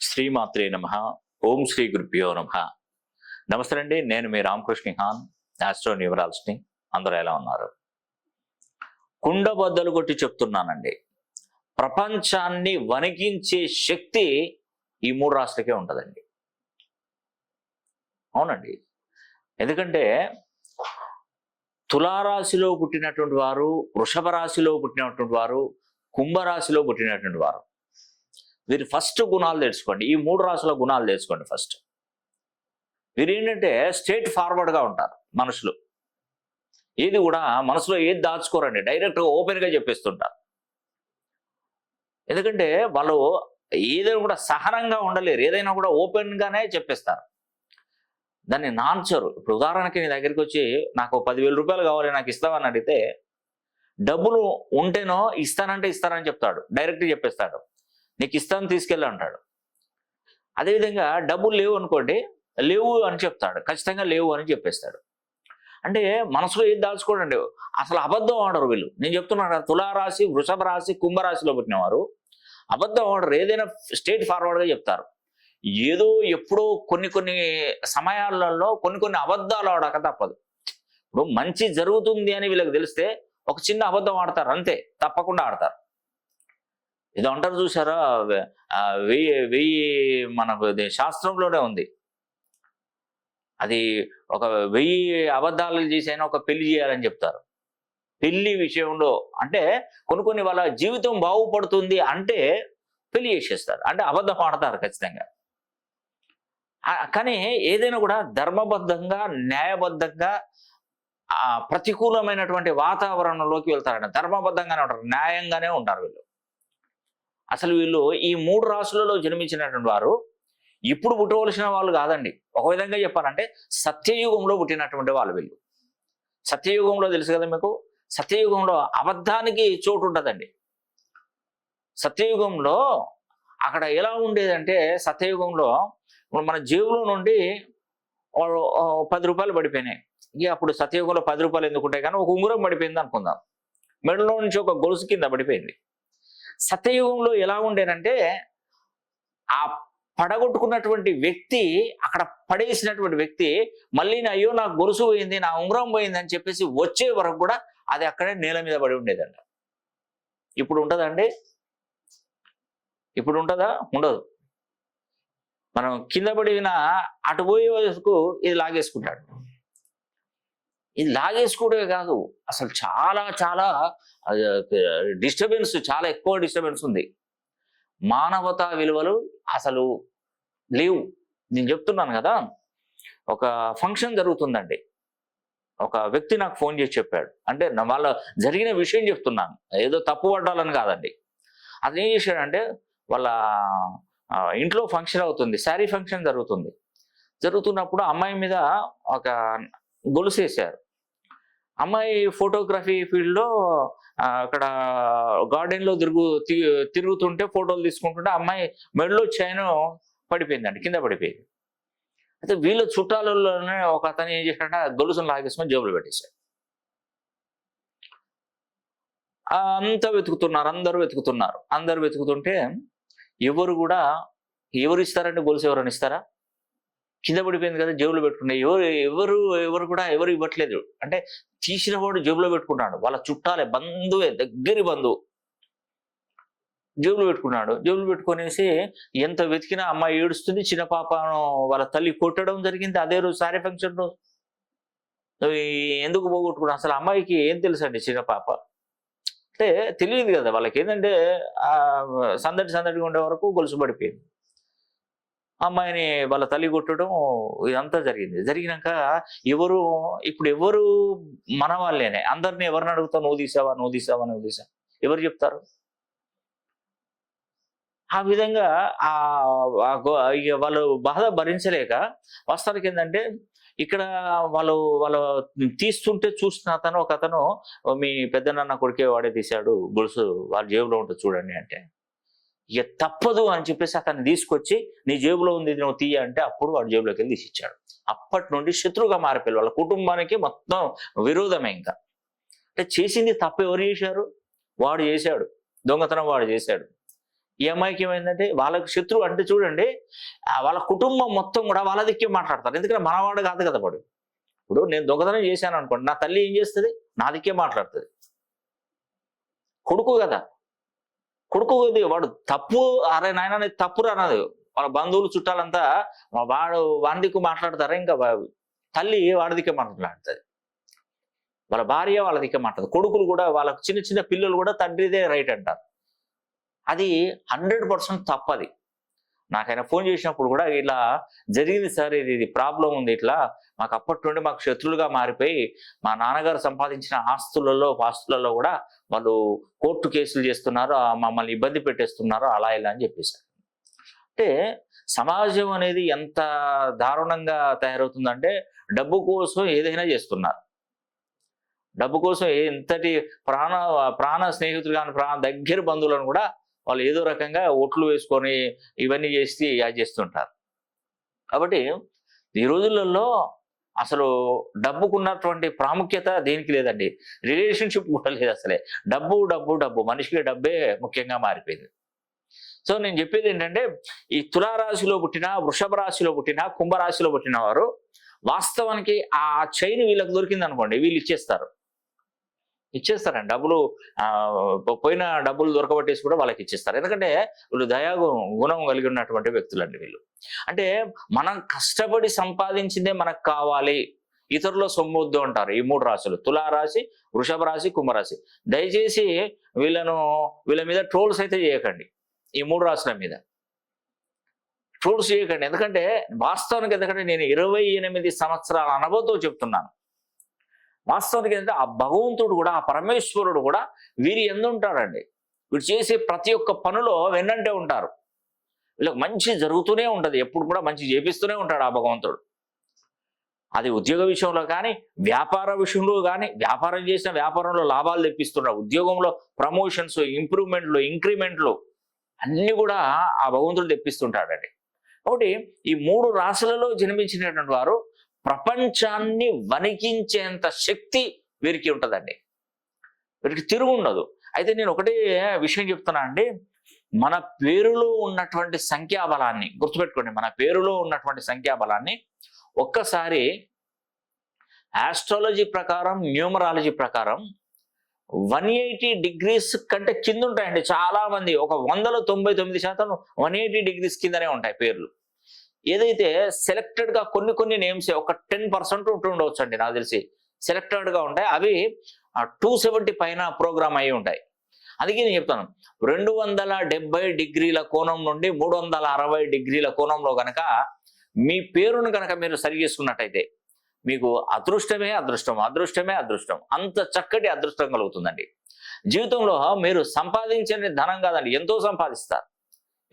శ్రీమాత్రే నమ. ఓం శ్రీ గురుభ్యో నమ. నమస్తే అండి నేను మీ రామకృష్ణ హాన్ ఆస్ట్రో న్యూమరాలజీని అందరూ ఎలా ఉన్నారు? కుండ బద్దలు కొట్టి చెప్తున్నానండి. ప్రపంచాన్ని వణికించే శక్తి ఈ మూడు రాష్ట్రకే ఉంటుందండి. అవునండి. ఎందుకంటే తులారాశిలో పుట్టినటువంటి వారు వృషభ రాశిలో పుట్టినటువంటి వారు కుంభరాశిలో పుట్టినటువంటి వారు. వీరు ఫస్ట్ గుణాలు తెలుసుకోండి. ఈ మూడు రాసుల గుణాలు తెలుసుకోండి ఫస్ట్ వీరు ఏంటంటే స్టేట్ ఫార్వర్డ్గా ఉంటారు మనుషులు. ఏది కూడా మనసులో ఏది దాచుకోరండి. డైరెక్ట్గా ఓపెన్గా చెప్పేస్తుంటారు. ఎందుకంటే వాళ్ళు ఏదైనా కూడా సహనంగా ఉండలేరు. ఏదైనా కూడా ఓపెన్గానే చెప్పేస్తారు. దాన్ని నాన్చరు. ఇప్పుడు ఉదాహరణకి నీ దగ్గరికి వచ్చి నాకు పదివేల రూపాయలు కావాలి నాకు ఇస్తావని అడిగితే డబ్బులు ఉంటేనో ఇస్తానంటే ఇస్తానని చెప్తాడు. డైరెక్ట్ చెప్పేస్తాడు. నీకు ఇస్తాను తీసుకెళ్ళి అంటాడు. అదేవిధంగా డబ్బులు లేవు అనుకోండి లేవు అని చెప్తాడు. ఖచ్చితంగా లేవు అని చెప్పేస్తాడు. అంటే మనసులో ఏది దాల్చుకోడండి అసలు అబద్ధం ఆడరు వీళ్ళు. నేను చెప్తున్నాను తులారాశి వృషభ రాశి కుంభరాశిలో పుట్టినవారు అబద్ధం ఆడరు. ఏదైనా స్టేట్ ఫార్వర్డ్గా చెప్తారు. ఏదో ఎప్పుడో కొన్ని కొన్ని సమయాలలో కొన్ని కొన్ని అబద్ధాలు ఆడక తప్పదు. ఇప్పుడు మంచి జరుగుతుంది అని వీళ్ళకి తెలిస్తే ఒక చిన్న అబద్ధం ఆడతారు అంతే తప్పకుండా ఆడతారు. ఇది అంటారు చూసారా వెయ్యి వెయ్యి మనకు శాస్త్రంలోనే ఉంది. అది ఒక వెయ్యి అబద్ధాలు చేసైనా ఒక పెళ్ళి చేయాలని చెప్తారు. పెళ్ళి విషయంలో అంటే కొన్ని కొన్ని వాళ్ళ జీవితం బాగుపడుతుంది అంటే పెళ్ళి చేసేస్తారు. అంటే అబద్ధం ఆడతారు ఖచ్చితంగా. కానీ ఏదైనా కూడా ధర్మబద్ధంగా న్యాయబద్ధంగా ప్రతికూలమైనటువంటి వాతావరణంలోకి వెళ్తారంట. ధర్మబద్ధంగానే ఉంటారు. న్యాయంగానే ఉంటారు వీళ్ళు. అసలు వీళ్ళు ఈ మూడు రాసులలో జన్మించినటువంటి వారు ఇప్పుడు పుట్టవలసిన వాళ్ళు కాదండి. ఒక విధంగా చెప్పాలంటే సత్యయుగంలో పుట్టినటువంటి వాళ్ళు వీళ్ళు. సత్యయుగంలో తెలుసు కదా మీకు? సత్యయుగంలో అబద్ధానికి చోటు ఉంటుందండి సత్యయుగంలో అక్కడ ఎలా ఉండేదంటే సత్యయుగంలో మన జేబులో నుండి పది రూపాయలు పడిపోయినాయి. ఇక అప్పుడు సత్యయుగంలో పది రూపాయలు ఎందుకుంటాయి కానీ ఒక ఉంగరం పడిపోయింది అనుకుందాం. మెడలో నుంచి ఒక గొలుసు కింద పడిపోయింది. సత్యయుగంలో ఎలా ఉండేనంటే ఆ పడగొట్టుకున్నటువంటి వ్యక్తి అక్కడ పడేసినటువంటి వ్యక్తి మళ్ళీ నా అయ్యో నాకు గొలుసు పోయింది నా ఉంగరం పోయింది అని చెప్పేసి వచ్చే వరకు కూడా అది అక్కడే నేల మీద పడి ఉండేదంట. ఇప్పుడు ఉంటుందండి ఇప్పుడు ఉంటుందా? ఉండదు. మనం కింద పడిన అటు పోయే వరకు ఇది లాగేసుకుంటాడు. ఇది లాగేసుకోవడమే కాదు. అసలు చాలా చాలా డిస్టర్బెన్స్ చాలా ఎక్కువ డిస్టర్బెన్స్ ఉంది. మానవతా విలువలు అసలు లేవు. నేను చెప్తున్నాను కదా ఒక ఫంక్షన్ జరుగుతుందండి. ఒక వ్యక్తి నాకు ఫోన్ చేసి చెప్పాడు. అంటే వాళ్ళ జరిగిన విషయం చెప్తున్నాను. ఏదో తప్పు పడ్డాలని కాదండి. అది ఏం చేశాడంటే వాళ్ళ ఇంట్లో ఫంక్షన్ అవుతుంది. శారీ ఫంక్షన్ జరుగుతుంది. జరుగుతున్నప్పుడు అమ్మాయి మీద ఒక గొలుసు వేశారు అమ్మాయి ఫోటోగ్రఫీ ఫీల్డ్లో అక్కడ గార్డెన్లో తిరుగు తి- తిరుగుతుంటే ఫోటోలు తీసుకుంటుంటే అమ్మాయి మెడలో చైన్ పడిపోయిందండి కింద పడిపోయింది. అయితే వీళ్ళ చుట్టాలలోనే ఒక అతను ఏం చేశాడంటే ఆ గొలుసును లాగేసుకొని జేబులు పెట్టేశాడు. అంతా వెతుకుతున్నారు అందరూ వెతుకుతున్నారు. అందరూ వెతుకుతుంటే ఎవరు కూడా ఎవరు ఇస్తారంటే గొలుసు ఎవరైనా ఇస్తారా? కింద పడిపోయింది కదా జేబులో పెట్టుకున్నాయి ఎవరు ఎవరు ఎవరు కూడా ఎవరు ఇవ్వట్లేదు. అంటే తీసిన వాడు జేబులో పెట్టుకున్నాడు. వాళ్ళ చుట్టాలే బంధువే దగ్గరి బంధువు. జేబులో పెట్టుకున్నాడు. జేబులు పెట్టుకునేసి ఎంత వెతికినా అమ్మాయి ఏడుస్తుంది చిన్న పాపను వాళ్ళ తల్లి కొట్టడం జరిగింది. అదే రోజు సారీ ఫంక్షన్ రోజు. ఎందుకు పోగొట్టుకున్నావు? అసలు అమ్మాయికి ఏం తెలుసు అండి చిన్న పాప? అంటే తెలియదు కదా వాళ్ళకి. ఏంటంటే ఆ సందడి సందడిగా ఉండే వరకు గొలుసు పడిపోయింది. అమ్మాయిని వాళ్ళ తల్లి కొట్టడం ఇదంతా జరిగింది. జరిగినాక ఎవరు ఇప్పుడు ఎవరు మన వాళ్ళేనే. అందరిని ఎవరిని అడుగుతావు? నువ్వు తీసావా? నువ్వు తీసావా? నువ్వు తీసావా? ఎవరు చెప్తారు? ఆ విధంగా ఆ ఇక వాళ్ళు బాధ భరించలేక వాస్తవానికి ఏంటంటే ఇక్కడ వాళ్ళు వాళ్ళు తీస్తుంటే చూస్తున్న అతను ఒక అతను మీ పెద్దనాన్న కొడుకే వాడే తీశాడు గొలుసు వాళ్ళ జేబులో ఉంటుంది చూడండి అంటే. ఇక తప్పదు అని చెప్పేసి అతన్ని తీసుకొచ్చి నీ జేబులో ఉంది ఇది నువ్వు తీయ అంటే అప్పుడు వాడు జేబులోకి వెళ్ళి తీసిచ్చాడు. అప్పటి నుండి శత్రువుగా మారిపోయారు. వాళ్ళ కుటుంబానికి మొత్తం విరోధమే ఇంకా. అంటే చేసింది తప్పు ఎవరు చేశారు? వాడు చేశాడు. దొంగతనం వాడు చేశాడు. ఈ అమ్మాయికి ఏమైందంటే వాళ్ళకి శత్రువు అంటే చూడండి వాళ్ళ కుటుంబం మొత్తం కూడా వాళ్ళ దిక్కే మాట్లాడతారు. ఎందుకంటే మనవాడు కాదు కదా వాడు. ఇప్పుడు నేను దొంగతనం చేశాను అనుకోండి నా తల్లి ఏం చేస్తుంది? నా దిక్కే మాట్లాడుతుంది. కొడుకు కదా. కొడుకు ఇది వాడు తప్పు అరే నాయన అనేది తప్పు అన్నది వాళ్ళ బంధువులు చుట్టాలంతా వాడు వాడి దిక్కు మాట్లాడతారా? ఇంకా తల్లి వాడి దిక్కే మాట్లాడుతుంది వాళ్ళ భార్య వాళ్ళ దిక్కే మాట్లాడదు కొడుకులు కూడా వాళ్ళ చిన్న చిన్న పిల్లలు కూడా తండ్రిదే రైట్ అంటారు. అది హండ్రెడ్ పర్సెంట్ తప్పది. నాకైనా ఫోన్ చేసినప్పుడు కూడా ఇలా జరిగింది సార్ ఇది ఇది ప్రాబ్లం ఉంది ఇట్లా. మాకు అప్పటి నుండి మాకు శత్రులుగా మారిపోయి మా నాన్నగారు సంపాదించిన ఆస్తులలో ఆస్తులలో కూడా వాళ్ళు కోర్టు కేసులు చేస్తున్నారు మమ్మల్ని ఇబ్బంది పెట్టేస్తున్నారు అలా ఇలా అని చెప్పేశారు అంటే సమాజం అనేది ఎంత దారుణంగా తయారవుతుందంటే డబ్బు కోసం ఏదైనా చేస్తున్నారు. డబ్బు కోసం ఎంతటి ప్రాణ ప్రాణ స్నేహితులు కానీ ప్రాణ దగ్గర బంధువులను కూడా వాళ్ళు ఏదో రకంగా ఓట్లు వేసుకొని ఇవన్నీ చేసి చేస్తుంటారు. కాబట్టి ఈ రోజులలో అసలు డబ్బుకున్నటువంటి ప్రాముఖ్యత దేనికి లేదండి. రిలేషన్షిప్ కూడా లేదు అసలే. డబ్బు డబ్బు డబ్బు. మనిషికి డబ్బే ముఖ్యంగా మారిపోయింది. సో నేను చెప్పేది ఏంటంటే ఈ తులారాశిలో పుట్టిన వృషభ రాశిలో పుట్టిన కుంభరాశిలో పుట్టిన వారు వాస్తవానికి ఆ చైన్ వీళ్ళకి దొరికింది అనుకోండి వీళ్ళు ఇచ్చేస్తారు. ఇచ్చేస్తారండి. డబ్బులు పోయిన డబ్బులు దొరకబట్టేసి కూడా వాళ్ళకి ఇచ్చేస్తారు. ఎందుకంటే వీళ్ళు దయా గుణం కలిగి ఉన్నటువంటి వ్యక్తులండి వీళ్ళు. అంటే మనం కష్టపడి సంపాదించిందే మనకు కావాలి. ఇతరుల సొమ్మొద్దు అంటారు ఈ మూడు రాశులు. తులారాశి వృషభ రాశి కుంభరాశి దయచేసి వీళ్ళను వీళ్ళ మీద ట్రోల్స్ అయితే చేయకండి. ఈ మూడు రాశుల మీద. ట్రోల్స్ చేయకండి. ఎందుకంటే వాస్తవానికి ఎందుకంటే నేను ఇరవై ఎనిమిది సంవత్సరాల అనుభవంతో చెప్తున్నాను. వాస్తవానికి ఏంటంటే ఆ భగవంతుడు కూడా ఆ పరమేశ్వరుడు కూడా వీరి ఎందు ఉంటాడండి. వీడు చేసే ప్రతి ఒక్క పనిలో వెన్నంటే ఉంటారు. వీళ్ళకి మంచి జరుగుతూనే ఉంటుంది. ఎప్పుడు కూడా మంచి చేపిస్తూనే ఉంటాడు ఆ భగవంతుడు. అది ఉద్యోగ విషయంలో కానీ వ్యాపార విషయంలో కానీ వ్యాపారం చేసిన వ్యాపారంలో లాభాలు తెప్పిస్తున్నాడు ఉద్యోగంలో ప్రమోషన్స్ ఇంప్రూవ్మెంట్లు ఇంక్రిమెంట్లు అన్నీ కూడా ఆ భగవంతుడు తెప్పిస్తుంటాడండి. కాబట్టి ఈ మూడు రాశులలో జన్మించినటువంటి వారు ప్రపంచాన్ని వణికించేంత శక్తి వీరికి ఉంటుందండి. వీరికి తిరుగు ఉండదు. అయితే నేను ఒకటే విషయం చెప్తున్నా అండి. మన పేరులో ఉన్నటువంటి సంఖ్యాబలాన్ని గుర్తుపెట్టుకోండి మన పేరులో ఉన్నటువంటి సంఖ్యాబలాన్ని ఒక్కసారి ఆస్ట్రాలజీ ప్రకారం న్యూమరాలజీ ప్రకారం వన్ ఎయిటీ డిగ్రీస్ కంటే కింద ఉంటాయండి. చాలామంది ఒక వందలో తొంభై తొమ్మిది శాతం వన్ ఎయిటీ డిగ్రీస్ కిందనే ఉంటాయి పేర్లు. ఏదైతే సెలెక్టెడ్గా కొన్ని కొన్ని నేమ్స్ ఒక టెన్ పర్సెంట్ ఉంటుండవచ్చు అండి నాకు తెలిసి. సెలెక్టెడ్గా ఉంటాయి. అవి టూ సెవెంటీ పైన ప్రోగ్రామ్ అయి ఉంటాయి. అందుకే నేను చెప్తాను. రెండు వందల డెబ్బై డిగ్రీల కోణం నుండి మూడు వందల అరవై డిగ్రీల కోణంలో కనుక మీ పేరును కనుక మీరు సరి చేసుకున్నట్టయితే మీకు అదృష్టమే అదృష్టం అదృష్టమే అదృష్టం. అంత చక్కటి అదృష్టం కలుగుతుందండి. జీవితంలో మీరు సంపాదించని ధనం కాదండి. ఎంతో సంపాదిస్తారు.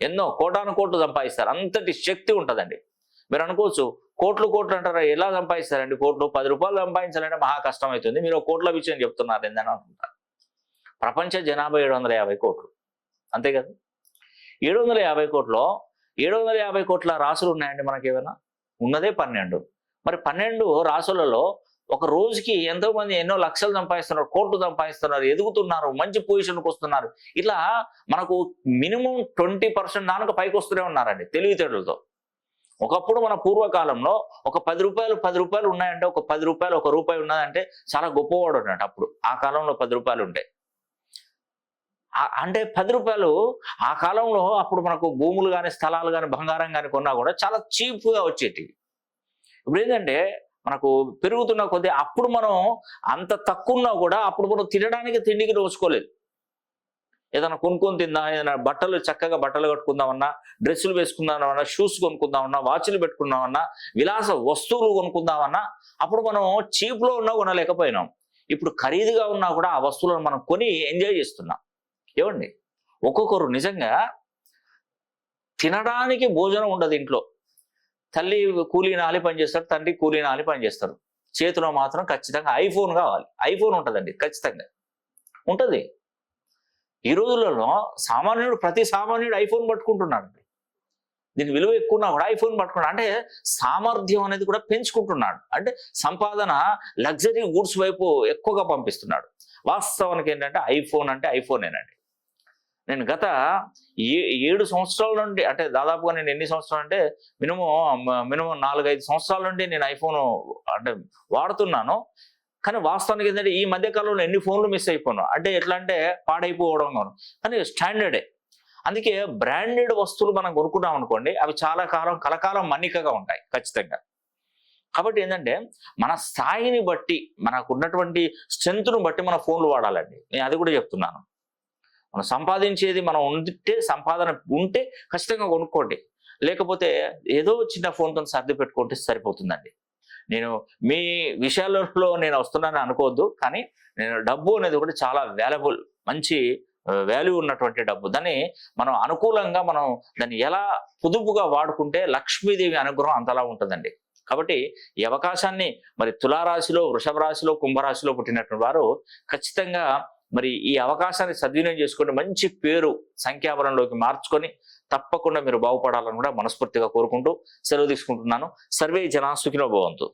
ఎన్నో కోటాను కోట్లు సంపాదిస్తారు. అంతటి శక్తి ఉంటుందండి. మీరు అనుకోవచ్చు కోట్లు కోట్లు అంటారా? ఎలా సంపాదిస్తారండి కోట్లు? పది రూపాయలు సంపాదించాలంటే మహా కష్టం అవుతుంది మీరు కోట్ల విషయం చెప్తున్నారు ఏందని అనుకుంటారు ప్రపంచ జనాభా ఏడు వందల యాభై కోట్లు. అంతే కదా? ఏడు వందల యాభై కోట్లో ఏడు వందల యాభై కోట్ల రాసులు ఉన్నాయండి మనకి ఏమైనా ఉన్నదే పన్నెండు. మరి పన్నెండు రాసులలో ఒక రోజుకి ఎంతో మంది ఎన్నో లక్షలు సంపాదిస్తున్నారు కోట్లు సంపాదిస్తున్నారు ఎదుగుతున్నారు మంచి పొజిషన్కి వస్తున్నారు. ఇట్లా మనకు మినిమం ట్వంటీ పర్సెంట్ దానికి పైకి వస్తూనే ఉన్నారండి తెలివితేటలతో. ఒకప్పుడు మన పూర్వకాలంలో ఒక పది రూపాయలు పది రూపాయలు ఉన్నాయంటే ఒక పది రూపాయలు ఒక రూపాయి ఉన్నదంటే చాలా గొప్పవాడు అన్నట్టు అప్పుడు. ఆ కాలంలో పది రూపాయలు ఉంటాయి అంటే పది రూపాయలు ఆ కాలంలో అప్పుడు మనకు భూములు కానీ స్థలాలు కానీ బంగారం కానీ కొన్నా కూడా చాలా చీప్గా వచ్చేటివి. ఇప్పుడు ఏంటంటే మనకు పెరుగుతున్న కొద్దీ అప్పుడు మనం అంత తక్కువ ఉన్నా కూడా అప్పుడు మనం తినడానికి తిండికి రోజుకోలేదు ఏదైనా కొనుక్కొని తిందా ఏదైనా బట్టలు చక్కగా బట్టలు కట్టుకుందామన్నా డ్రెస్సులు వేసుకుందామన్నా షూస్ కొనుక్కుందామన్నా వాచ్లు పెట్టుకుందామన్నా విలాస వస్తువులు కొనుక్కుందామన్నా అప్పుడు మనం చీప్లో ఉన్నా కొనలేకపోయినాం. ఇప్పుడు ఖరీదుగా ఉన్నా కూడా ఆ వస్తువులను మనం కొని ఎంజాయ్ చేస్తున్నాం. ఏమండి? ఒక్కొక్కరు నిజంగా తినడానికి భోజనం ఉండదు ఇంట్లో. తల్లి కూలీ నాలి పనిచేస్తారు తండ్రి కూలీ నాలి పనిచేస్తారు చేతిలో మాత్రం ఖచ్చితంగా ఐఫోన్ కావాలి. ఐఫోన్ ఉంటుందండి ఖచ్చితంగా. ఉంటుంది. ఈ రోజులలో సామాన్యుడు ప్రతి సామాన్యుడు ఐఫోన్ పట్టుకుంటున్నాడు దీని విలువ ఎక్కువ కూడా ఐఫోన్ పట్టుకున్నాడు. అంటే సామర్థ్యం అనేది కూడా పెంచుకుంటున్నాడు. అంటే సంపాదన లగ్జరీ గూడ్స్ వైపు ఎక్కువగా పంపిస్తున్నాడు. వాస్తవానికి ఏంటంటే ఐఫోన్ అంటే ఐఫోనేనండి. నేను గత ఏ ఏడు సంవత్సరాల నుండి అంటే దాదాపుగా నేను ఎన్ని సంవత్సరాలు అంటే మినిమం మినిమం నాలుగైదు సంవత్సరాల నుండి నేను ఐఫోన్ అంటే వాడుతున్నాను. కానీ వాస్తవానికి ఏంటంటే ఈ మధ్య కాలంలో ఎన్ని ఫోన్లు మిస్ అయిపోయాను అంటే ఎట్లా అంటే పాడైపోవడం గాను. కానీ స్టాండర్డే. అందుకే బ్రాండెడ్ వస్తువులు మనం కొనుక్కున్నాం అనుకోండి అవి చాలా కాలం కలకాలం మన్నికగా ఉంటాయి ఖచ్చితంగా. కాబట్టి ఏంటంటే మన స్థాయిని బట్టి మనకు ఉన్నటువంటి స్ట్రెంత్ను బట్టి మన ఫోన్లు వాడాలండి. నేను అది కూడా చెప్తున్నాను. మనం సంపాదించేది మనం ఉంటే సంపాదన ఉంటే ఖచ్చితంగా కొనుక్కోండి. లేకపోతే ఏదో చిన్న ఫోన్తో సర్ది పెట్టుకుంటే సరిపోతుందండి. నేను మీ విషయాలలో నేను వస్తున్నానని అనుకోవద్దు కానీ నేను డబ్బు అనేది ఒకటి చాలా వాల్యుబుల్ మంచి వాల్యూ ఉన్నటువంటి డబ్బు. దాన్ని మనం అనుకూలంగా మనం దాన్ని ఎలా పొదుపుగా వాడుకుంటే లక్ష్మీదేవి అనుగ్రహం అంతలా ఉంటుందండి. కాబట్టి ఈ అవకాశాన్ని మరి తులారాశిలో వృషభ రాశిలో కుంభరాశిలో పుట్టినటువంటి వారు ఖచ్చితంగా మరి ఈ అవకాశాన్ని సద్వినియోగం చేసుకుని మంచి పేరు సంఖ్యాబలంలోకి మార్చుకొని తప్పకుండా మీరు బాగుపడాలని కూడా మనస్ఫూర్తిగా కోరుకుంటూ సెలవు తీసుకుంటున్నాను. సర్వే జనా సుఖినో భవంతు.